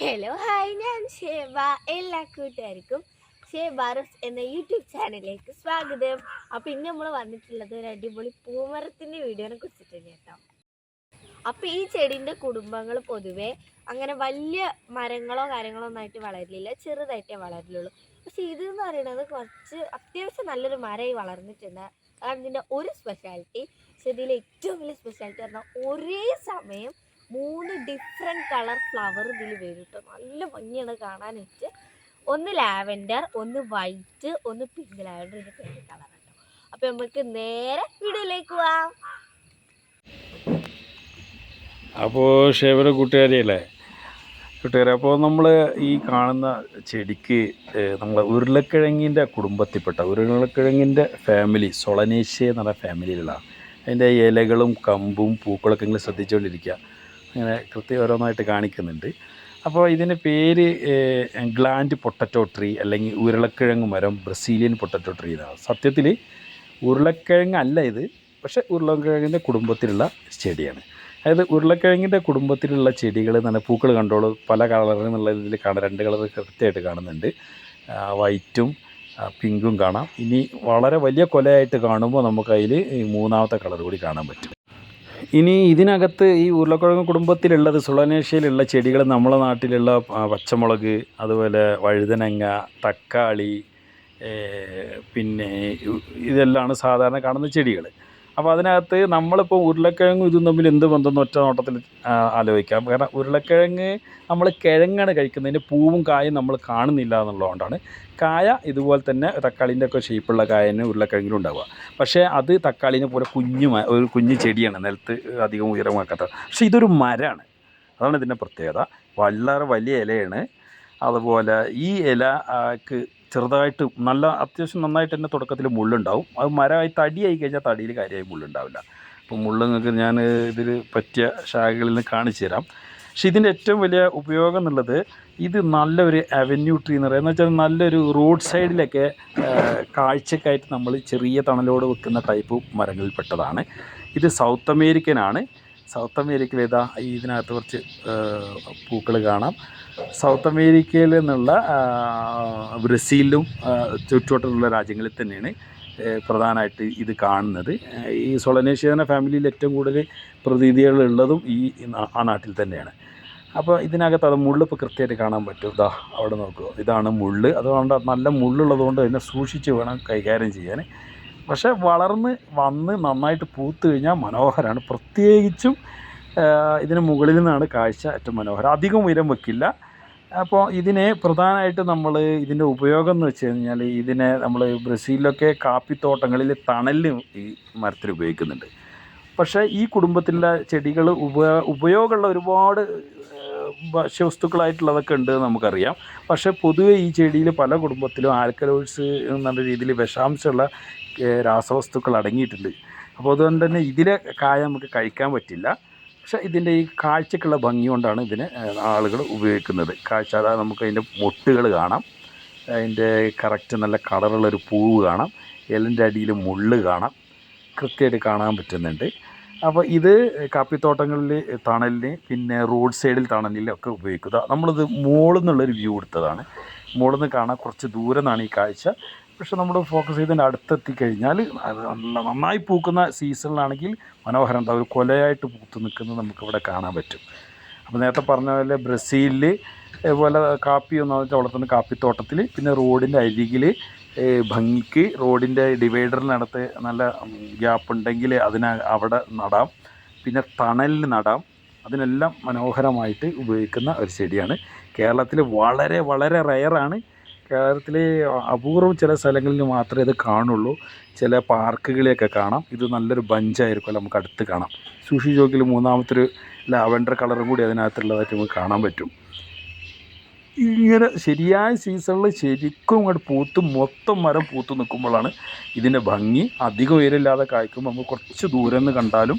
Hello hi ഞാൻ ഷേബ. എല്ലാ കൂട്ടുകാർക്കും ഷേബാറസ് എന്ന യൂട്യൂബ് ചാനലിലേക്ക് സ്വാഗതം. അപ്പൊ ഇന്ന് നമ്മൾ വന്നിട്ടുള്ളത് ഒരു അടിപൊളി പൂമരത്തിന്റെ വീഡിയോനെ കുറിച്ചിട്ടുണ്ട് കേട്ടോ അപ്പൊ ഈ ചെടീന്റെ കുടുംബങ്ങൾ പൊതുവെ അങ്ങനെ വലിയ മരങ്ങളോ കാര്യങ്ങളോ ഒന്നും ആയിട്ട് വളരില്ല. ചെറുതായിട്ടേ വളരുള്ളൂ. പക്ഷെ ഇത് എന്ന് പറയുന്നത് കുറച്ച് അത്യാവശ്യം നല്ലൊരു മരമായി വളർന്നിട്ടുണ്ട്. അതാണ് ഇതിന്റെ ഒരു സ്പെഷ്യാലിറ്റി പക്ഷെ ഇതിലെ ഏറ്റവും വലിയ സ്പെഷ്യാലിറ്റി പറഞ്ഞാൽ ഒരേ സമയം മൂന്ന് ഡിഫറെന്റ് കളർ ഫ്ലവർ ഇതിൽ വരും കേട്ടോ നല്ല ഭംഗിയാണ് കാണാനായിട്ട് ഒന്ന് ലാവൻഡർ ഒന്ന് വൈറ്റ് ഒന്ന് പിങ്ക് ലാവൻഡർ ഇതിന്റെ പേര് കളർ കേട്ടോ അപ്പം നമുക്ക് നേരെ വീഡിയോയിലേക്ക് പോവാം. അപ്പോൾ ഷേവര കൂട്ടുകാരിയല്ലേ? കൂട്ടുകാരെ അപ്പോൾ നമ്മൾ ഈ കാണുന്ന ചെടിക്ക് നമ്മൾ ഉരുളക്കിഴങ്ങിന്റെ കുടുംബത്തിൽപ്പെട്ട ഉരുളക്കിഴങ്ങിന്റെ ഫാമിലി സൊളനേഷ്യ എന്ന് പറഞ്ഞ ഫാമിലിയിലുള്ള അതിന്റെ ഇലകളും കമ്പും പൂക്കളൊക്കെ നിങ്ങൾ ശ്രദ്ധിച്ചുകൊണ്ടിരിക്കുക. അങ്ങനെ കൃത്യം ഓരോന്നായിട്ട് കാണിക്കുന്നുണ്ട്. അപ്പോൾ ഇതിന്റെ പേര് ഗ്ലാൻഡ് പൊട്ടറ്റോ ട്രീ അല്ലെങ്കിൽ ഉരുളക്കിഴങ്ങ് മരം ബ്രസീലിയൻ പൊട്ടറ്റോ ട്രീ എന്നാണ്. സത്യത്തിൽ ഉരുളക്കിഴങ്ങ് അല്ല ഇത് പക്ഷേ ഉരുളക്കിഴങ്ങിന്റെ കുടുംബത്തിലുള്ള ചെടിയാണ്. അതായത് ഉരുളക്കിഴങ്ങിന്റെ കുടുംബത്തിലുള്ള ചെടികൾ നല്ല പൂക്കൾ കണ്ടോളൂ പല കളറിൽ നിന്നുള്ള ഇതിൽ കാണാം രണ്ട് കളർ കൃത്യമായിട്ട് കാണുന്നുണ്ട്. വൈറ്റും പിങ്കും കാണാം. ഇനി വളരെ വലിയ കൊലയായിട്ട് കാണുമ്പോൾ നമുക്കതിൽ മൂന്നാമത്തെ കളർ കൂടി കാണാൻ പറ്റും. ഇനി ഇതിനകത്ത് ഈ ഉരുളക്കിഴങ്ങ് കുടുംബത്തിലുള്ളത് സുളനേഷ്യയിലുള്ള ചെടികൾ നമ്മളെ നാട്ടിലുള്ള പച്ചമുളക് അതുപോലെ വഴുതനങ്ങ തക്കാളി പിന്നെ ഇതെല്ലാമാണ് സാധാരണ കാണുന്ന ചെടികൾ അപ്പോൾ അതിനകത്ത് നമ്മളിപ്പോൾ ഉരുളക്കിഴങ്ങും ഇതും തമ്മിൽ എന്ത് ബന്ധം ഒറ്റ നോട്ടത്തിൽ ആലോചിക്കാം. കാരണം ഉരുളക്കിഴങ്ങ് നമ്മൾ കിഴങ്ങാണ് കഴിക്കുന്നതിന്റെ പൂവും കായും നമ്മൾ കാണുന്നില്ല എന്നുള്ളതുകൊണ്ടാണ്. കായ ഇതുപോലെ തന്നെ തക്കാളിന്റെ ഒക്കെ ഷേപ്പുള്ള കായന് ഉരുളക്കിഴങ്ങിലും ഉണ്ടാവുക. പക്ഷേ അത് തക്കാളിനെ പോലെ കുഞ്ഞു ഒരു കുഞ്ഞു ചെടിയാണ്. നിലത്ത് അധികം ഉയരമാക്കാത്ത. പക്ഷേ ഇതൊരു മരമാണ്. അതാണ് ഇതിന്റെ പ്രത്യേകത. വളരെ വലിയ ഇലയാണ്. അതുപോലെ ഈ ഇലക്ക് ചെറുതായിട്ട് നല്ല അത്യാവശ്യം നന്നായിട്ട് തന്നെ തുടക്കത്തിൽ മുള്ളുണ്ടാവും. അത് മരമായി തടിയായി കഴിഞ്ഞാൽ തടിയിൽ കാര്യമായി മുള്ളുണ്ടാവില്ല. അപ്പോൾ മുള്ള് നിങ്ങൾക്ക് ഞാൻ ഇതിൽ പറ്റിയ ശാഖകളിൽ നിന്ന് കാണിച്ചു തരാം. പക്ഷെ ഇതിന്റെ ഏറ്റവും വലിയ ഉപയോഗം എന്നുള്ളത് ഇത് നല്ലൊരു അവന്യൂ ട്രീ എന്ന് പറയുന്നത് വെച്ചാൽ നല്ലൊരു റോഡ് സൈഡിലൊക്കെ കാഴ്ചക്കായിട്ട് നമ്മൾ ചെറിയ തണലോട് വെക്കുന്ന ടൈപ്പ് മരങ്ങളിൽപ്പെട്ടതാണ്. ഇത് സൗത്ത് അമേരിക്കനാണ് സൗത്ത് അമേരിക്കയിൽ ഇതാ ഇതിനകത്ത് കുറച്ച് പൂക്കൾ കാണാം. സൗത്ത് അമേരിക്കയിൽ നിന്നുള്ള ബ്രസീലിലും ചുറ്റുവട്ടത്തുള്ള രാജ്യങ്ങളിൽ തന്നെയാണ് പ്രധാനമായിട്ട് ഇത് കാണുന്നത്. ഈ സൊളനേഷ്യാന ഫാമിലിയിൽ ഏറ്റവും കൂടുതൽ പ്രതീതികളുള്ളതും ഈ ആ നാട്ടിൽ തന്നെയാണ്. അപ്പോൾ ഇതിനകത്ത് അത് മുള്ള് ഇപ്പോൾ കൃത്യമായിട്ട് കാണാൻ പറ്റും. ഇതാ അവിടെ നോക്കുക ഇതാണ് മുള്ള്. അതുകൊണ്ട് നല്ല മുള്ളുള്ളതുകൊണ്ട് തന്നെ സൂക്ഷിച്ച് വേണം കൈകാര്യം ചെയ്യാൻ. പക്ഷേ വളർന്ന് വന്ന് നന്നായിട്ട് പൂത്ത് കഴിഞ്ഞാൽ മനോഹരമാണ് പ്രത്യേകിച്ചും ഇതിന് മുകളിൽ നിന്നാണ് കാഴ്ച ഏറ്റവും മനോഹരം. അധികം ഉയരം വെക്കില്ല. അപ്പോൾ ഇതിനെ പ്രധാനമായിട്ട് നമ്മൾ ഇതിന്റെ ഉപയോഗം എന്ന് വെച്ച് കഴിഞ്ഞാൽ ഇതിനെ നമ്മൾ ബ്രസീലിലൊക്കെ കാപ്പിത്തോട്ടങ്ങളിൽ തണലിന് ഈ മരത്തിൽ ഉപയോഗിക്കുന്നുണ്ട്. പക്ഷേ ഈ കുടുംബത്തിലെ ചെടികൾ ഉപ ഉപയോഗമുള്ള ഒരുപാട് ഭക്ഷ്യവസ്തുക്കളായിട്ടുള്ളതൊക്കെ ഉണ്ട് നമുക്കറിയാം. പക്ഷേ പൊതുവെ ഈ ചെടിയിൽ പല കുടുംബത്തിലും ആൽക്കലോയിഡ്സ് എന്നുള്ള രീതിയിൽ വിഷാംശമുള്ള രാസവസ്തുക്കൾ അടങ്ങിയിട്ടുണ്ട്. അപ്പോൾ അതുകൊണ്ട് തന്നെ ഇതിലെ കായ നമുക്ക് കഴിക്കാൻ പറ്റില്ല. പക്ഷേ ഇതിന്റെ ഈ കാഴ്ചക്കുള്ള ഭംഗി കൊണ്ടാണ് ഇതിനെ ആളുകൾ ഉപയോഗിക്കുന്നത്. കാഴ്ച അതായത് നമുക്ക് അതിന്റെ മൊട്ടുകൾ കാണാം. അതിന്റെ കറക്റ്റ് നല്ല കളറുള്ളൊരു പൂവ് കാണാം. ഇലന്റെ അടിയിൽ മുള്ള് കാണാം. കൃത്യമായിട്ട് കാണാൻ പറ്റുന്നുണ്ട്. അപ്പോൾ ഇത് കാപ്പിത്തോട്ടങ്ങളിൽ തണലിന് പിന്നെ റോഡ് സൈഡിൽ തണലിലൊക്കെ ഉപയോഗിക്കുക. നമ്മളിത് മുകളിൽ നിന്നുള്ളൊരു വ്യൂ എടുത്തതാണ്. മുകളിൽ നിന്ന് കാണാൻ കുറച്ച് ദൂരെ നിന്നാണ് ഈ കാഴ്ച. പക്ഷെ നമ്മൾ ഫോക്കസ് ചെയ്തതിന്റെ അടുത്തെത്തി കഴിഞ്ഞാൽ അത് നല്ല നന്നായി പൂക്കുന്ന സീസണിലാണെങ്കിൽ മനോഹരം. ഉണ്ടാവും ഒരു കൊലയായിട്ട് പൂത്ത് നിൽക്കുന്നത് നമുക്കിവിടെ കാണാൻ പറ്റും. അപ്പോൾ നേരത്തെ പറഞ്ഞ പോലെ ബ്രസീലിൽ അതുപോലെ കാപ്പി ഒന്നാമത്തെ വളർത്തുന്ന കാപ്പിത്തോട്ടത്തിൽ പിന്നെ റോഡിന്റെ അരികിൽ ഭംഗിക്ക് റോഡിന്റെ ഡിവൈഡറിനടുത്ത് നല്ല ഗ്യാപ്പ് ഉണ്ടെങ്കിൽ അതിന് അവിടെ നടാം. പിന്നെ തണലിൽ നടാം. അതിനെല്ലാം മനോഹരമായിട്ട് ഉപയോഗിക്കുന്ന ഒരു ചെടിയാണ്. കേരളത്തിൽ വളരെ വളരെ റയറാണ് കേരളത്തിൽ അപൂർവം ചില സ്ഥലങ്ങളിൽ മാത്രമേ ഇത് കാണുള്ളൂ. ചില പാർക്കുകളിലൊക്കെ കാണാം. ഇത് നല്ലൊരു ബഞ്ചായിരിക്കും. നമുക്ക് അടുത്ത് കാണാം. സുഷി ചോക്കിൽ മൂന്നാമത്തെ ഒരു ലാവൻഡർ കളറും കൂടി അതിനകത്തുള്ളതായിട്ട് നമുക്ക് കാണാൻ പറ്റും. ഇങ്ങനെ ശരിയായ സീസണിൽ ശരിക്കും അങ്ങോട്ട് പൂത്ത് മൊത്തം മരം പൂത്ത് നിൽക്കുമ്പോഴാണ് ഇതിന്റെ ഭംഗി. അധികം ഉയരമില്ലാതെ കായ്ക്കുമ്പോൾ നമുക്ക് കുറച്ച് ദൂരം നിന്ന് കണ്ടാലും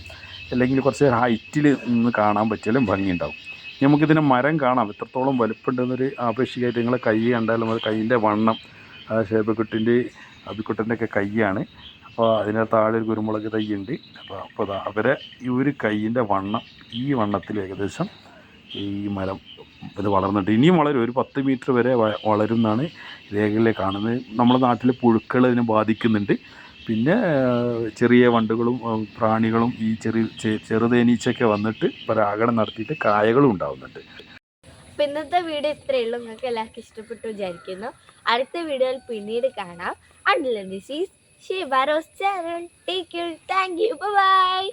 അല്ലെങ്കിൽ കുറച്ച് ഹൈറ്റിൽ നിന്ന് കാണാൻ പറ്റിയാലും ഭംഗി ഉണ്ടാവും നമുക്കിതിന്റെ മരം കാണാം. എത്രത്തോളം വലുപ്പമുണ്ടെന്നൊരു ആപേക്ഷികമായിട്ട് നിങ്ങളെ കൈ കണ്ടാലും അത് കൈയിന്റെ വണ്ണം ഷേബക്കുട്ടിന്റെ അബിക്കുട്ടന്റെ ഒക്കെ കൈയാണ്. അപ്പോൾ അതിന്റെ താഴെ ഒരു കുരുമുളക് തൈയുണ്ട് അപ്പോൾ അപ്പോൾ അവരെ ഈ ഒരു കൈയിന്റെ വണ്ണം ഈ വണ്ണത്തിൽ ഏകദേശം ഈ മരം ഇത് വളർന്നിട്ട്. ഇനിയും വളരും. ഒരു പത്ത് മീറ്റർ വരെ വളരും എന്നാണ് രേഖയിൽ കാണുന്നത്. നമ്മുടെ നാട്ടിൽ പുഴുക്കൾ ഇതിനെ ബാധിക്കുന്നുണ്ട്. പിന്നെ ചെറിയ വണ്ടുകളും പ്രാണികളും ഈ ചെറിയ ചെറുതേനീച്ചൊക്കെ വന്നിട്ട് പരാഗണം നടത്തിയിട്ട് കായകളും ഉണ്ടാവുന്നുണ്ട്. അപ്പം ഇന്നത്തെ വീഡിയോ ഇത്രയേ ഉള്ളൂ. നിങ്ങൾക്ക് എല്ലാവർക്കും ഇഷ്ടപ്പെട്ടു വിചാരിക്കുന്നു. അടുത്ത വീഡിയോയിൽ പിന്നീട് കാണാം. Until this is Sheeba Barros channel take you thank you bye